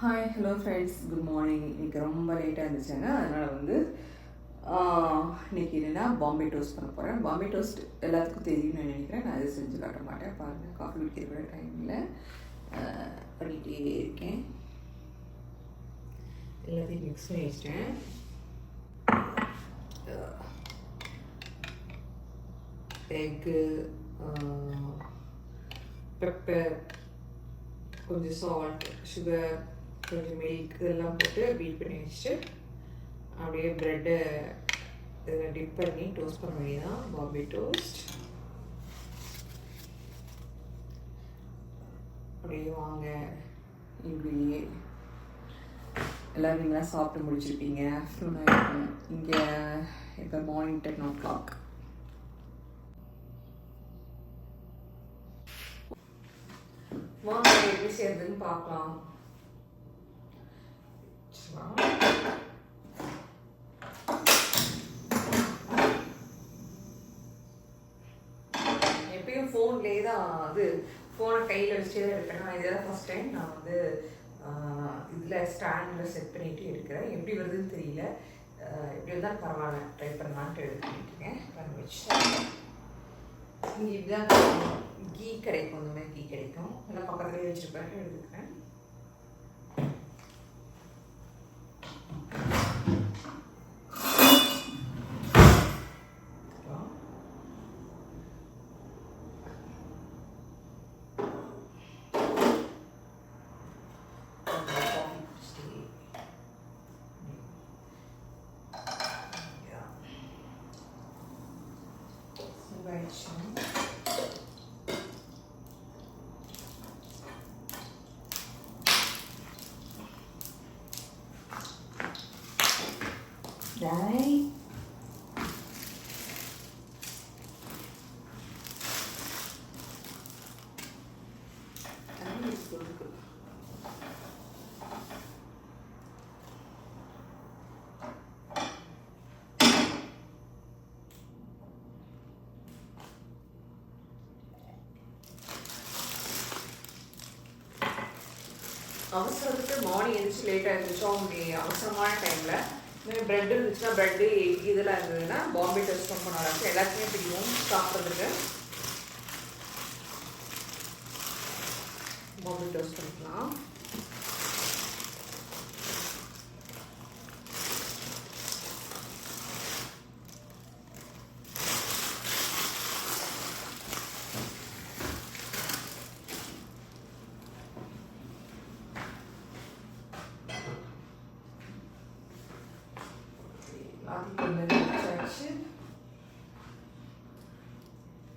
Hi hello friends good morning இன்றைக்கி ரொம்ப லேட்டாக இருந்துச்சுங்க. அதனால் வந்து இன்றைக்கி இன்னைக்கு என்னென்னா பாம்பே டோஸ்ட் பண்ண போகிறேன் பாம்பே டோஸ்ட் எல்லாத்துக்கும் தெரியும்னு நான் நினைக்கிறேன். நான் அது செஞ்சு காட்ட மாட்டேன். பாருங்கள் காஃபி குடிக்கிற கூட டைம் இல்லை. பண்ணிகிட்டே இருக்கேன். எல்லாத்தையும் மிக்ஸ் பண்ணி வச்சிட்டேன். எக்கு பெப்பர் கொஞ்சம் சால்ட் சுகர் கொஞ்சம் மில்க் இதெல்லாம் போட்டு பீட் பண்ணி வச்சுட்டு அப்படியே ப்ரெட்டை இதில் டிப் பண்ணி டோஸ்ட் பண்ண வேண்டியதான் பாம்பே டோஸ்ட் அப்படியே வாங்க. இப்படியே எல்லோரும் நீங்களாம் சாப்பிட்டு முடிச்சிருப்பீங்க. இங்கே இப்போ மார்னிங் டென் ஓ கிளாக் வாங்க எப்படி செய்யறதுன்னு பார்க்கலாம் சரி. எப்பயும் ஃபோன்லேயே தான் வந்து ஃபோனை கையில் வச்சுட்டே தான் இருப்பேன். நான் இதான் ஃபஸ்ட் டைம் நான் வந்து இதில் ஸ்டாண்டில் செட் பண்ணிட்டு இருக்கிறேன். எப்படி வருதுன்னு தெரியல. எப்படி இருந்தாலும் பரவாயில்ல ட்ரை பண்ணலான்ட்டு எடுத்துக்கிட்டேன் பண்ணி வச்சுட்டேன். இங்கே இப்படிதான் கீ கிடைக்கும் இந்த மாதிரி கீ கிடைக்கும். எல்லாம் பக்கத்துலேயே வச்சுருப்பேன் எடுத்துக்கிறேன் baixinho. அவசரத்துக்கு மார்னிங் எழுந்துச்சு லேட்டாக இருந்துச்சோ அப்படி அவசரமான டைமில் இந்த ப்ரெட் இருந்துச்சுன்னா ப்ரெட்டு எக் இதெல்லாம் இருந்ததுன்னா பாம்பே டெஸ்ட் ரொம்ப நல்லா இருக்கும் எல்லாத்துக்குமே பிடிக்கும் சாப்பிட்றதுக்கு. பாம்பே டோஸ்ட் பண்ணிக்கலாம் எல்லாத்தையும் கொஞ்சம் வச்சாச்சு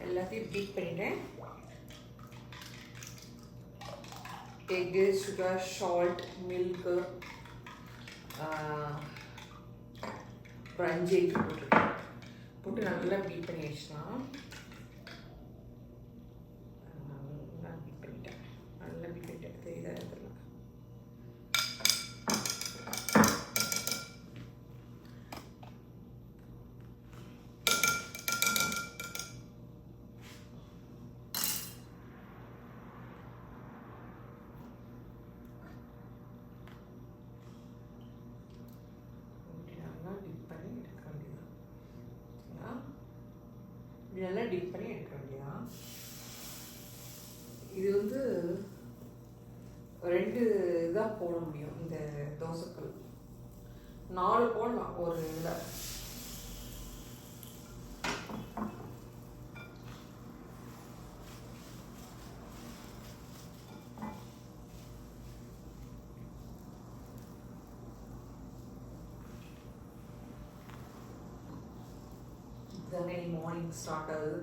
எல்லாத்தையும் பீட் பண்ணிட்டேன். எக்கு சுகர் சால்ட் மில்க்கு அப்புறம் அஞ்சு எக் போட்டு நல்லா பீட் பண்ணி வச்சுக்கலாம் நல்லா பீட் பண்ணிட்டேன் நல்லா பீட் பண்ணிட்டேன் தெரியுதா இதெல்லாம் இப்படி நல்லா டிப் பண்ணி எடுக்க வேண்டியதான் சரிங்களா? இப்படி நல்லா டிப் பண்ணி எடுக்க வேண்டியதான் இது வந்து ரெண்டு இதாக போட முடியும் இந்த தோசைக்கல். நாலு போடலாம் ஒரு இதில். இதுதாங்க மார்னிங் ஸ்டார்ட் ஆகுது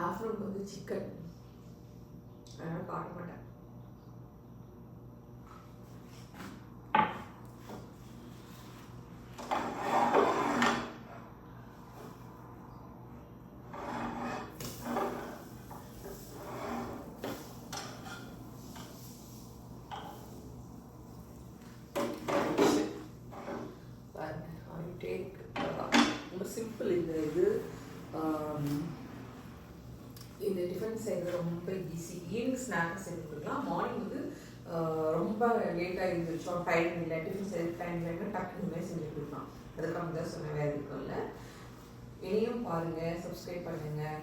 ஆஃப்டர்நூன் வந்து சிக்கன் அதனால் காட்ட மாட்டேன் டேக் ரொம்ப சிம்பிள் இந்த இது ஆம், இந்த டிஃபன் செய்கிறது ரொம்ப ஈஸி ஈவினிங் ஸ்நாக்ஸ் செஞ்சு கொடுக்கலாம். மார்னிங் வந்து ரொம்ப லேட்டாக இருந்துச்சோ டைம் இல்லை. டிஃபன் செய்ய டைம் இல்லைன்னா டக்குனு மாதிரி செஞ்சு கொடுக்கலாம். அதுக்காக தான் சொன்ன வேறு எதுவும் இல்லை இனியும் பாருங்கள் சப்ஸ்கிரைப் பண்ணுங்கள்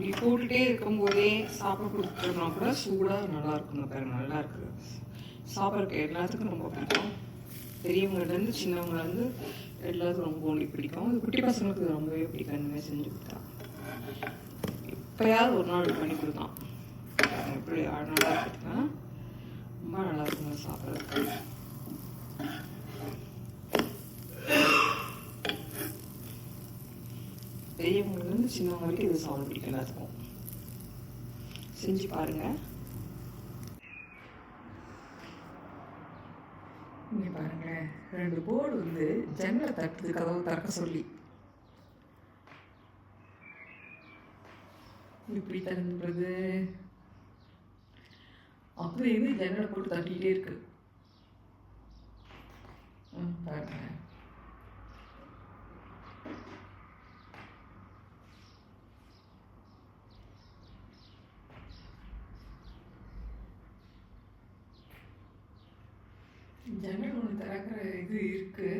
நீ இப்படி போட்டுட்டே இருக்கும்போதே சாப்பிட கொடுத்துட்டோம்னா கூட சூடாக நல்லா இருக்கும். பாருங்க நல்லா இருக்குது. சாப்பிட்றதுக்கு எல்லாத்துக்கும் ரொம்ப பிடிக்கும். பெரியவங்கலேருந்து சின்னவங்கலேருந்து எல்லாத்துக்கும் ரொம்ப ஒன்றி பிடிக்கும். அது குட்டி பசங்களுக்கு ரொம்பவே பிடிக்கும். இந்த மாதிரி செஞ்சு கொடுத்தான் எப்பயாவது ஒரு நாள் பண்ணி கொடுத்தான் எப்படி நல்லா இருக்குதுன்னா ரொம்ப நல்லா இருக்குங்க சாப்பிட்றதுக்கு. பெரியவங்கலேருந்து சின்னவங்க வரைக்கும் இது சாப்பிட பிடிக்கும் எல்லாத்துக்கும். செஞ்சு பாருங்கள் இங்கே பாருங்களேன் ரெண்டு போர்டு வந்து ஜன்னலை தட்டுது கதவை திறக்க சொல்லி. இப்படி தந்துடுறது அப்புறம் இது ஜன்னலை போட்டு தட்டிகிட்டே இருக்கு. ம், பாருங்க ஜன்னல் ஒன்று திறக்கிற இது இருக்கு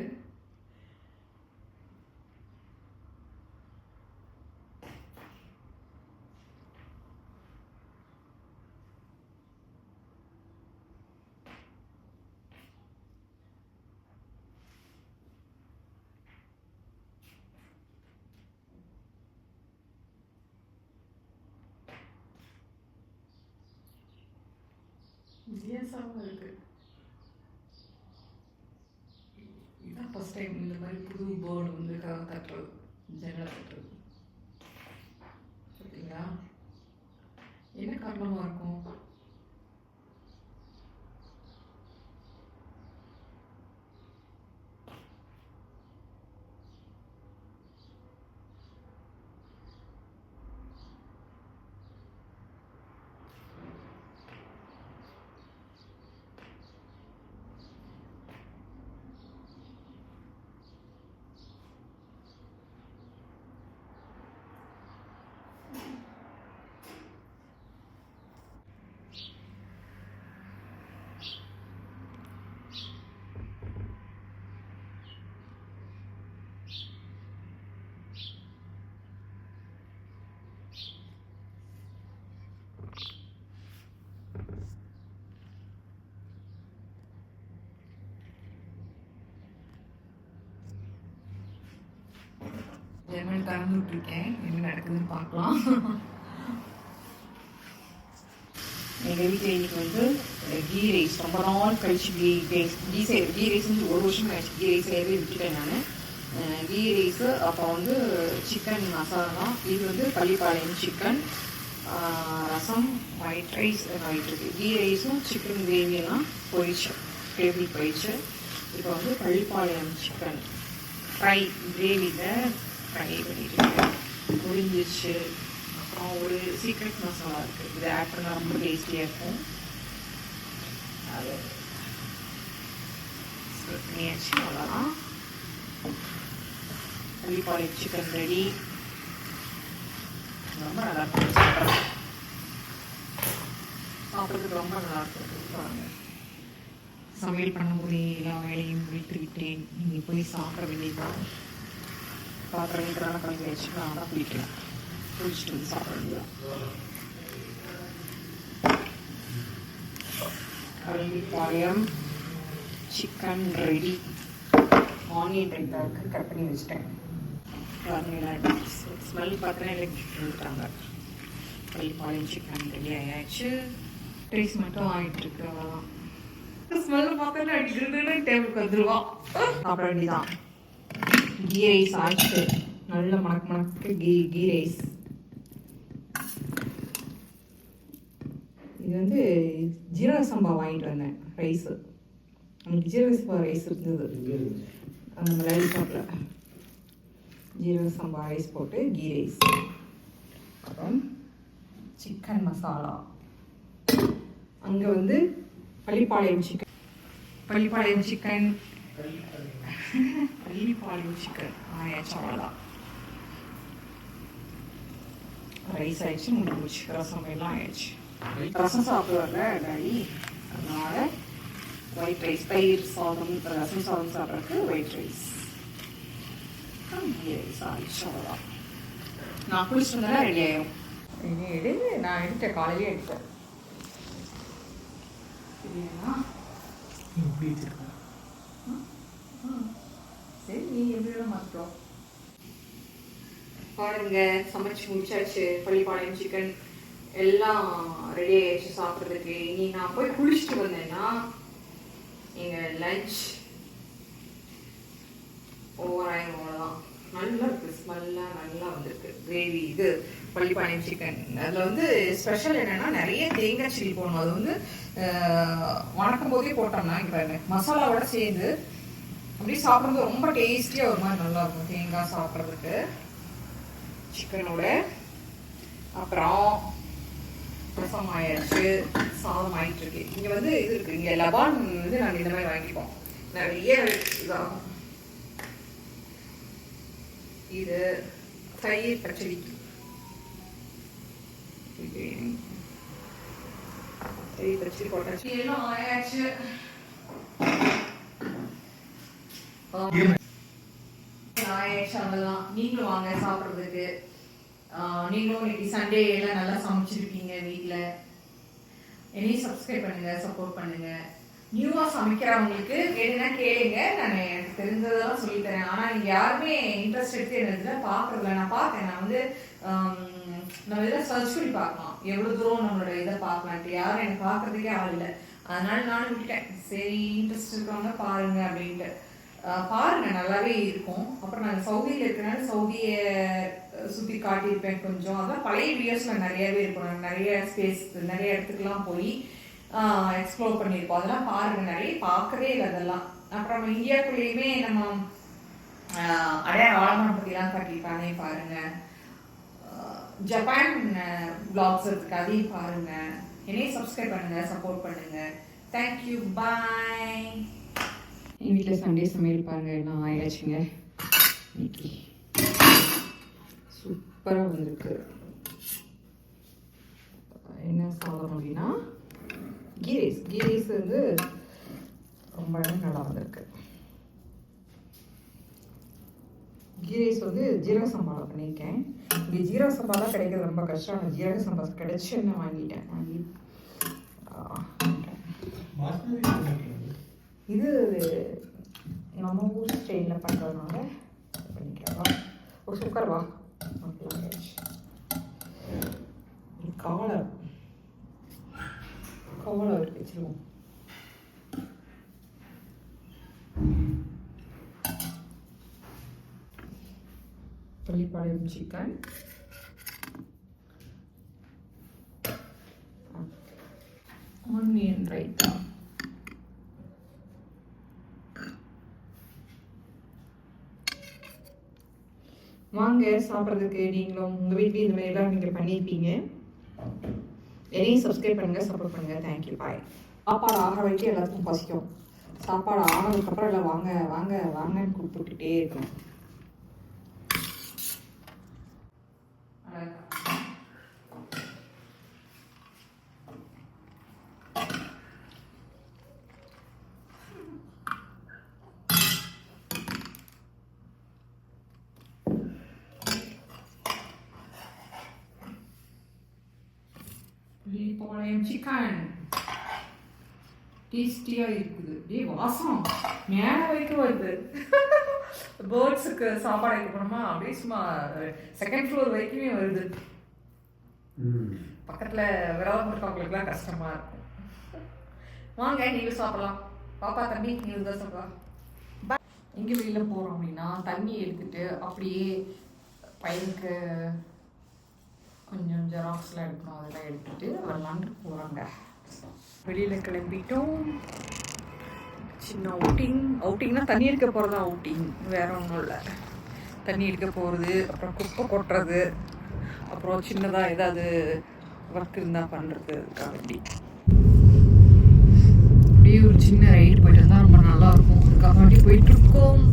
வித்தியாசமாக இருக்கு இதான் ஃபஸ்ட் டைம் இந்த மாதிரி புது போர்டு வந்து தட்டுறது ஜன்னலை தட்டுறது பார்த்தீங்களா என்ன காரணமாக இருக்கும்? ஜன்னல் திறந்து விட்டுருக்கேன் என்ன நடக்குதுன்னு பார்க்கலாம். எங்கள் வீட்டில் இன்னைக்கு வந்து கீ ரைஸ். ரொம்ப நாள் கழிச்சு கீ ரைஸ். கீ சே கீ ரைஸ் வந்து ஒரு வருஷம் கழிச்சு கீ ரைஸ் செய்யவே விட்டுட்டேன் நான். கீ ரைஸு அப்போ வந்து சிக்கன் மசாலா இது வந்து Pallipalayam chicken rasam white rice ஆகிட்டுருக்கு கீ ரைஸும் சிக்கன் கிரேவியெல்லாம் போயிடுச்சு. டேபிள் போயிடுச்சு. இப்போ வந்து பள்ளிப்பாளையம் சிக்கன் ஃப்ரை கிரேவியில் ஃப்ரை பண்ணிட்டு முடிஞ்சிச்சு அப்புறம் ஒரு சீக்ரெட் மசாலா இருக்குது இது ஆட் பண்ணால் ரொம்ப டேஸ்டியாக இருக்கும். அது பண்ணியாச்சு அவ்வளோதான் பள்ளிப்பாளையம் சிக்கன் ரெடி ரொம்ப நல்லா இருக்கும். சாப்பிட்றதுக்கு ரொம்ப நல்லா இருக்கும். சமையல் பண்ணும்போதே எல்லா வேலையும் முடித்து விட்டேன் நீங்கள் போய் சாப்பிட வேண்டியதுதான். பாத்திரம் வீட்டெல்லாம் கலந்து வச்சு நான் தான் குளிக்கிறேன் குளிச்சுட்டு வந்து சாப்பிட வேண்டியதான் கல்விப்பாளையம் சிக்கன் ரெடி ஆனியன் ரெண்டாவுக்கு கட் பண்ணி வச்சுட்டேன் ஸ்மெல் பார்த்தா விட்டாங்க கல்விப்பாளையம் சிக்கன் ரெடி ஆயாச்சு. டேஸ்ட் மட்டும் ஆகிட்டு இருக்கு. அவ்வளோதான் ஸ்மெல் பார்த்தோன்னா அடிக்கிறதுன்னு டேபிளுக்கு வந்துடுவான் சாப்பிட வேண்டியதான் கீ ரைஸ் ஆச்சு நல்ல மணக்கு மணக்கு கீ கீ ரைஸ் இது வந்து ஜீரக சம்பா வாங்கிட்டு வந்தேன் ரைஸு அன்றைக்கி ஜீரக சம்பா ரைஸ் இருந்தது. அந்த லைஃப் ஷாப்பில் ஜீரக சம்பா ரைஸ் போட்டு கீ ரைஸ் அப்புறம் சிக்கன் மசாலா அங்கே வந்து Pallipalayam chicken Pallipalayam chicken Pallipalayam chicken ஆயாச்சு அவ்வளோதான் ரைஸ் ஆயிடுச்சு முடிஞ்சு ரசம் எல்லாம் ஆயிடுச்சு ரசம் சாப்பிடுவாங்க டாடி அதனால ஒயிட் ரைஸ் தயிர் சாதம் ரசம் சாதம் சாப்பிட்றதுக்கு ஒயிட் ரைஸ் ரைஸ் ஆயிடுச்சு அவ்வளோதான் நான் குளிச்சுட்டு ரெடி ஆயிடும் இனி எடு நான் எடுத்தேன் காலையிலே எடுத்தேன் சரியா இப்படி வச்சிருக்கேன் சரி மாற்றோம் பாருங்க சமைச்சு முடிச்சாச்சு பள்ளிப்பாளையம் சிக்கன் எல்லாம் ரெடி ஆயிடுச்சு சாப்பிட்றதுக்கு. இனி நான் போய் குளிச்சுட்டு வந்தேன்னா எங்க லஞ்ச் ஓவர் அவ்வளோதான் நல்லா இருக்கு ஸ்மெல்லாம் நல்லா வந்திருக்கு. கிரேவி இது பள்ளிப்பாளையம் சிக்கன் அதில் வந்து ஸ்பெஷல் என்னன்னா நிறைய தேங்காய் சில்லி போடணும். அது வந்து வணக்கும் போதே போட்டோம்னா இங்கே பாருங்க மசாலாவோட சேர்ந்து அப்படி சாப்பிட்றது ரொம்ப டேஸ்டியாக ஒரு மாதிரி நல்லா இருக்கும் தேங்காய் சாப்பிட்றதுக்கு. சிக்கனோட அப்புறம் ரசம் ஆயிடுச்சு. சாதம் ஆயிட்டு இருக்கு இங்க வந்து இது இருக்கு. இங்க லபான் வந்து நாங்க இந்த மாதிரி வாங்கிப்போம். நிறைய இதாகும் இது தயிர் பச்சடி. தயிர் பச்சடி போட்டாச்சு. எல்லாம் ஆயாச்சு. ஆயாச்சு நீங்களும் வாங்க சாப்பிட்றதுக்கு. நீங்களும் இன்னைக்கு சண்டே எல்லாம் நல்லா சமைச்சிருக்கீங்க வீட்டில் என்னையும் சப்ஸ்கிரைப் பண்ணுங்க சப்போர்ட் பண்ணுங்க. நியூவா சமைக்கிறவங்களுக்கு வேணும்னா கேளுங்க. நான் எனக்கு தெரிஞ்சதெல்லாம் சொல்லித்தரேன் ஆனால் ஆனா யாருமே இன்ட்ரெஸ்ட் எடுத்து எனக்கு இதில் பார்க்கறதில்ல நான் பார்க்கேன் நான் வந்து நம்ம இதில் சர்ச் பண்ணி பார்க்கலாம். எவ்வளவு தூரம் நம்மளோட இதை பார்க்கலான்ட்டு யாரும் எனக்கு பார்க்குறதுக்கே ஆள் இல்லை. அதனால நானும் விட்டேன் சரி இன்ட்ரெஸ்ட் இருக்கவங்க பாருங்க அப்படின்ட்டு. பாருங்க நல்லாவே இருக்கும். அப்புறம் நான் சவுதியில் இருக்கிறனால சவுதியை சுற்றி காட்டியிருப்பேன் கொஞ்சம். அதான் பழைய வீடியோஸில் நிறையாவே இருக்கும். நாங்கள் நிறைய ஸ்பேஸ் நிறைய இடத்துக்குலாம் போய் எக்ஸ்ப்ளோர் பண்ணியிருப்போம் அதெல்லாம் பாருங்க நிறைய பார்க்கவே இல்லை அதெல்லாம். அப்புறம் இந்தியாக்குள்ளேயுமே நம்ம அடையாள ஆழமான பற்றிலாம் காட்டியிருப்பானே பாருங்க. ஜப்பான் பிளாக்ஸ் இருக்கு அதையும் பாருங்க. என்னையும் சப்ஸ்கிரைப் பண்ணுங்க சப்போர்ட் பண்ணுங்க. தேங்க்யூ பாய் எங்கள் வீட்டில் சண்டே சமையல் பாருங்கள் எல்லாம் ஆயாச்சுங்க. இன்னைக்கு சூப்பராக வந்திருக்கு. என்ன சாதம் அப்படின்னா கீ ரைஸ். கீ ரைஸ் வந்து ரொம்ப நல்லா வந்திருக்கு. கீ ரைஸ் வந்து ஜீரக சம்பாவில் பண்ணியிருக்கேன். இங்கே ஜீரக சம்பாலாம் கிடைக்கிறது ரொம்ப கஷ்டம். ஜீரக சம்பா கிடைச்சி என்ன வாங்கிட்டேன்? வாங்கி இது நம்ம ஊர் ஸ்டைலில் பண்ணுறதுனால பண்ணிக்கிறேன் ஒரு சுக்கர் வா. காலம் காலம் இருக்கு வச்சிருவோம். பள்ளிப்பாளையம் சிக்கன் ஆனியன் ரைத்தா வாங்க சாப்பிட்றதுக்கு நீங்களும் உங்கள் வீட்லேயும் இந்த மாதிரி எல்லாம் நீங்கள் பண்ணியிருப்பீங்க. என்னையும் சப்ஸ்கிரைப் பண்ணுங்கள் சப்போர்ட் பண்ணுங்கள் தேங்க்யூ பாய் சாப்பாடு ஆக வரைக்கும் எல்லாத்துக்கும் பசிக்கும். சாப்பாடு ஆனதுக்கப்புறம் எல்லாம் வாங்க வாங்க வாங்கன்னு கூப்பிட்டுக்கிட்டே இருக்கணும். புளிப்பாளையம் சிக்கன் டேஸ்டியாக இருக்குது டேய் வாசம் மேலே வரைக்கும் வருது பேர்ட்ஸுக்கு சாப்பாடு வைக்க போனோமா அப்படியே சும்மா செகண்ட் ஃப்ளோர் வரைக்குமே வருது பக்கத்தில் விரதம் இருக்கிறவங்களுக்குலாம் கஷ்டமாக இருக்கும் வாங்க நீங்களும் சாப்பிடலாம் பாப்பா தம்பி நீங்களும் தான் சாப்பிடலாம் எங்கே வெளியில் போகிறோம் அப்படின்னா தண்ணி எடுத்துட்டு அப்படியே பையனுக்கு கொஞ்சம் ஜெராக்ஸ்லாம் எடுக்கணும் அதெல்லாம் எடுத்துட்டு வரலான்ட்டு போகிறாங்க வெளியில் கிளம்பிட்டோம். சின்ன அவுட்டிங் அவுட்டிங்னா தண்ணி எடுக்க போகிறது தான் அவுட்டிங் வேற ஒன்றும் இல்லை. தண்ணி எடுக்க போகிறது அப்புறம் குப்பை கொட்டுறது அப்புறம் சின்னதாக ஏதாவது ஒர்க் இருந்தால் பண்ணுறது அதுக்காக வேண்டி அப்படியே ஒரு சின்ன ரைடு போயிட்டு வந்தால் ரொம்ப நல்லா இருக்கும். ஊருக்காக வேண்டி போயிட்டு இருக்கோம்.